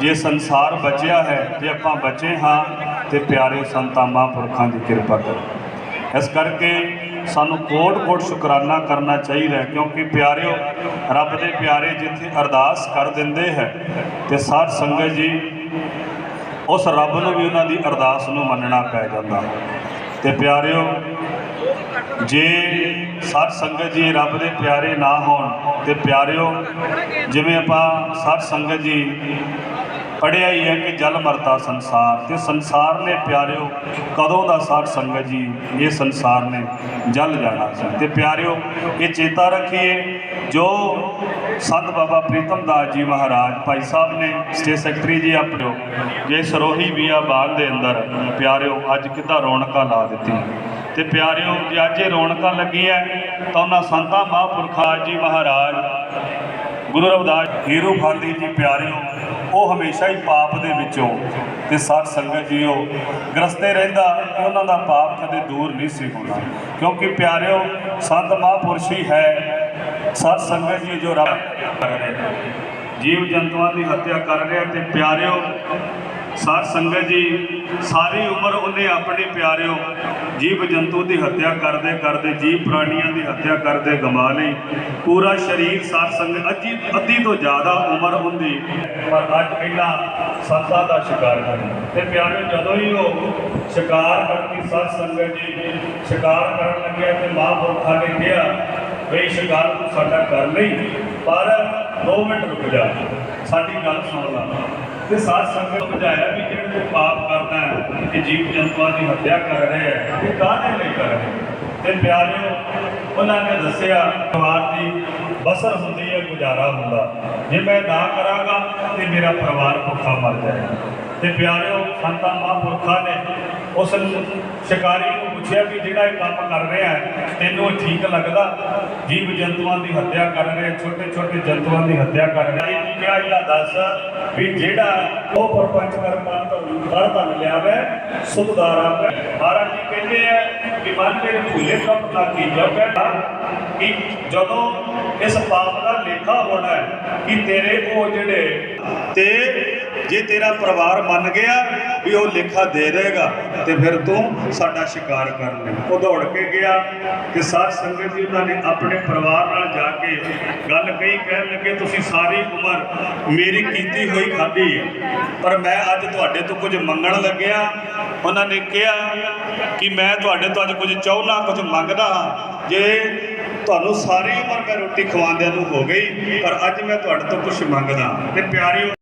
ਜੇ ਸੰਸਾਰ ਬਚਿਆ ਹੈ ਤੇ ਆਪਾਂ ਬਚੇ ਹਾਂ ਤੇ ਪਿਆਰੇ ਸੰਤਾਂ ਮਹਾਂਪੁਰਖਾਂ ਦੀ ਕਿਰਪਾ ਕਰੋ। ਇਸ ਕਰਕੇ ਸਾਨੂੰ ਕੋਟ-ਕੋਟ ਸ਼ੁਕਰਾਨਾ ਕਰਨਾ ਚਾਹੀਦਾ ਕਿਉਂਕਿ ਪਿਆਰਿਓ, ਰੱਬ ਦੇ ਪਿਆਰੇ ਜਿੱਥੇ ਅਰਦਾਸ ਕਰ ਦਿੰਦੇ ਹੈ ਤੇ ਸਾਧ ਸੰਗਤ ਜੀ, ਉਸ ਰੱਬ ਨੂੰ ਵੀ ਉਹਨਾਂ ਦੀ ਅਰਦਾਸ ਨੂੰ ਮੰਨਣਾ ਪੈ ਜਾਂਦਾ। ਤੇ ਪਿਆਰਿਓ ਜੇ ਸਾਧ ਸੰਗਤ ਜੀ ਰੱਬ ਦੇ ਪਿਆਰੇ ਨਾ ਹੋਣ ਤੇ ਪਿਆਰਿਓ, ਜਿਵੇਂ ਆਪਾਂ ਸਾਧ ਸੰਗਤ ਜੀ ਪੜਿਆ ਹੀ ਹੈ ਕਿ ਜਲ ਮਰਤਾ ਸੰਸਾਰ, ਤੇ ਸੰਸਾਰ ਨੇ ਪਿਆਰਿਓ, ਕਦੋਂ ਦਾ ਸਾਧ ਸੰਗਤ ਜੀ ਇਹ ਸੰਸਾਰ ਨੇ ਜਲ ਜਾਣਾ ਸੀ? ਤੇ ਪਿਆਰਿਓ, ਇਹ ਚੇਤਾ ਰੱਖੀਏ, ਜੋ ਸੰਤ ਬਾਬਾ ਪ੍ਰੀਤਮ ਦਾਸ ਜੀ ਮਹਾਰਾਜ ਭਾਈ ਸਾਹਿਬ ਨੇ ਸਟੇਟ ਸੈਕਟਰੀ ਜੀ ਆਪਣੋ, ਜੇ ਸਰੋਹੀ ਵੀਆ ਬਾਗ ਦੇ ਅੰਦਰ, ਪਿਆਰਿਓ, ਅੱਜ ਕਿੱਦਾਂ ਰੌਣਕਾਂ ਲਾ ਦਿੱਤੀ ਤੇ ਪਿਆਰਿਓ, ਜੇ ਅੱਜ ਇਹ ਰੌਣਕਾਂ ਲੱਗੀਆਂ, ਤਾਂ ਉਹਨਾਂ ਸੰਤਾਂ ਮਹਾਂਪੁਰਖਾਂ ਜੀ ਮਹਾਰਾਜ, ਗੁਰੂ ਰਵਿਦਾਸ ਹੀਰੂ ਖਾਂਦੀ ਜੀ ਪਿਆਰਿਓ, ਉਹ ਹਮੇਸ਼ਾ ਹੀ ਪਾਪ ਦੇ ਵਿੱਚੋਂ ਤੇ ਸਾਧ ਸੰਗਤ ਜੀਓ, ਗ੍ਰਸਤੇ ਰਹਿੰਦਾ ਉਹਨਾਂ ਦਾ ਪਾਪ ਕਦੇ ਦੂਰ ਨਹੀਂ ਸੀ ਹੋਣਾ। ਕਿਉਂਕਿ ਪਿਆਰਿਓ, ਸੰਤ ਮਹਾਂਪੁਰਸ਼ ਹੀ ਹੈ, ਸਾਧ ਸੰਗਤ ਜੀ ਜੋ ਰੱਬ ਕਰ ਰਹੇ ਜੀਵ ਜੰਤੂਆਂ ਦੀ ਹੱਤਿਆ ਕਰ ਰਿਹਾ ਤੇ ਪਿਆਰਿਓ ਸਾਧ ਸੰਗਤ ਜੀ, ਸਾਰੀ ਉਮਰ ਉਹਨੇ ਆਪਣੇ ਪਿਆਰਿਓ ਜੀਵ ਜੰਤੂ ਦੀ ਹੱਤਿਆ ਕਰਦੇ ਕਰਦੇ, ਜੀਵ ਪ੍ਰਾਣੀਆਂ ਦੀ ਹੱਤਿਆ ਕਰਦੇ ਗਵਾ ਲਈ। ਪੂਰਾ ਸਰੀਰ ਸਾਧ ਸੰਗਤ ਅੱਧੀ ਅੱਧੀ ਤੋਂ ਜ਼ਿਆਦਾ ਉਮਰ ਹੁੰਦੀ। ਪਰ ਅੱਜ ਪਹਿਲਾਂ ਸੰਤਾਂ ਦਾ ਸ਼ਿਕਾਰ ਕਰਨਾ ਤੇ ਪਿਆਰਿਓ, ਜਦੋਂ ਹੀ ਉਹ ਸ਼ਿਕਾਰ ਕਰਦੀ ਸਾਧ ਸੰਗਤ ਜੀ ਸ਼ਿਕਾਰ ਕਰਨ ਲੱਗਿਆ ਤੇ ਮਹਾਂਪੁਰਖਾਂ ਨੇ ਕਿਹਾ, ਬਈ ਸ਼ਿਕਾਰ ਤੂੰ ਸਾਡਾ ਕਰ ਲਈ, ਪਰ 2 ਮਿੰਟ ਰੁਕ ਜਾ। ਸਾਡੀ ਗੱਲ ਸੁਣ ਲਾ। ਤੇ ਸਾਧ ਸੰਗਤ ਨੂੰ ਬੁਝਾਇਆ ਵੀ ਜਿਹੜੇ ਤੂੰ ਪਾਪ ਕਰਦਾ ਹੈ ਕਿ ਜੀਵ ਜੰਤੂਆਂ ਦੀ ਹੱਤਿਆ ਕਰ ਰਹੇ ਹੈ, ਇਹ ਕਾਹਦੇ ਲਈ ਕਰ ਰਹੇ ਤੇ ਪਿਆਰਿਓ, ਉਹਨਾਂ ਨੇ ਦੱਸਿਆ, ਪਰਿਵਾਰ ਦੀ ਬਸਰ ਹੁੰਦੀ ਹੈ, ਗੁਜ਼ਾਰਾ ਹੁੰਦਾ। ਜੇ ਮੈਂ ਨਾ ਕਰਾਂਗਾ, ਤੇ ਮੇਰਾ ਪਰਿਵਾਰ ਭੁੱਖਾ ਮਰ ਜਾਏਗਾ। ਤੇ ਪਿਆਰਿਓ, ਸੰਤਾਂ ਮਹਾਂਪੁਰਖਾਂ ਨੇ ਉਸ ਸ਼ਿਕਾਰੀ ਨੂੰ ਪੁੱਛਿਆ ਵੀ ਜਿਹੜਾ ਇਹ ਕੰਮ ਕਰ ਰਿਹਾ ਹੈ, ਤੈਨੂੰ ਠੀਕ ਲੱਗਦਾ? ਜੀਵ ਜੰਤੂਆਂ ਦੀ ਹੱਤਿਆ ਕਰ ਰਿਹਾ, ਛੋਟੇ ਛੋਟੇ ਜੰਤੂਆਂ ਦੀ ਹੱਤਿਆ ਕਰ ਰਿਹਾ। ਇਹ ਕਿਹਾ ਇਹਦਾ ਦੱਸ ਵੀ ਜਿਹੜਾ ਉਹ ਪਰਪੰਚ ਕਰਮਾ ਤੋਂ ਦਰ ਧਨ ਲਿਆਵੇ ਸੁਖਦਾਰ ਆਪੇ ਮਹਾਰਾਜ ਜੀ ਕਹਿੰਦੇ ਆ ਕਿ ਮਨ ਮੇਰੇ ਭੁੱਲੇ ਕੰਮ ਨਾ ਕੀਜੋ ਕਹਿੰਦਾ ਕਿ ਜਦੋਂ ਇਸ ਪਾਪ ਦਾ ਲੇਖਾ ਹੋਣਾ ਹੈ ਕਿ ਤੇਰੇ ਉਹ ਜਿਹੜੇ ਤੇ ਜੇ ਤੇਰਾ ਪਰਿਵਾਰ ਮੰਨ ਗਿਆ ਵੀ ਉਹ ਲੇਖਾ ਦੇ ਦੇਗਾ ਤੇ ਫਿਰ ਤੂੰ ਸਾਡਾ ਸ਼ਿਕਾਰ ਕਰ ਲੈ। ਉਹ ਦੌੜ ਕੇ ਗਿਆ ਤੇ ਸਾਧ ਸੰਗਤ ਜੀ ਉਹਨਾਂ ਨੇ ਆਪਣੇ ਪਰਿਵਾਰ ਨਾਲ ਜਾ ਕੇ ਗੱਲ ਕਹੀ, ਕਹਿਣ ਲੱਗੇ, ਤੁਸੀਂ ਸਾਰੀ ਉਮਰ ਮੇਰੀ ਕੀਤੀ ਹੋਈ ਖਾਧੀ ਪਰ ਮੈਂ ਅੱਜ ਤੁਹਾਡੇ ਤੋਂ ਕੁਝ ਮੰਗਣ ਲੱਗਿਆ। ਉਹਨਾਂ ਨੇ ਕਿਹਾ ਕਿ ਮੈਂ ਤੁਹਾਡੇ ਤੋਂ ਅੱਜ ਕੁਝ ਚਾਹੁੰਦਾ, ਕੁਝ ਮੰਗਦਾ ਹਾਂ। ਜੇ ਤੁਹਾਨੂੰ ਸਾਰੀ ਉਮਰ ਮੈਂ ਰੋਟੀ ਖਵਾਉਂਦਿਆਂ ਨੂੰ ਹੋ ਗਈ, ਪਰ ਅੱਜ ਮੈਂ ਤੁਹਾਡੇ ਤੋਂ ਕੁਝ ਮੰਗਦਾ। ਤੇ ਪਿਆਰਿਓ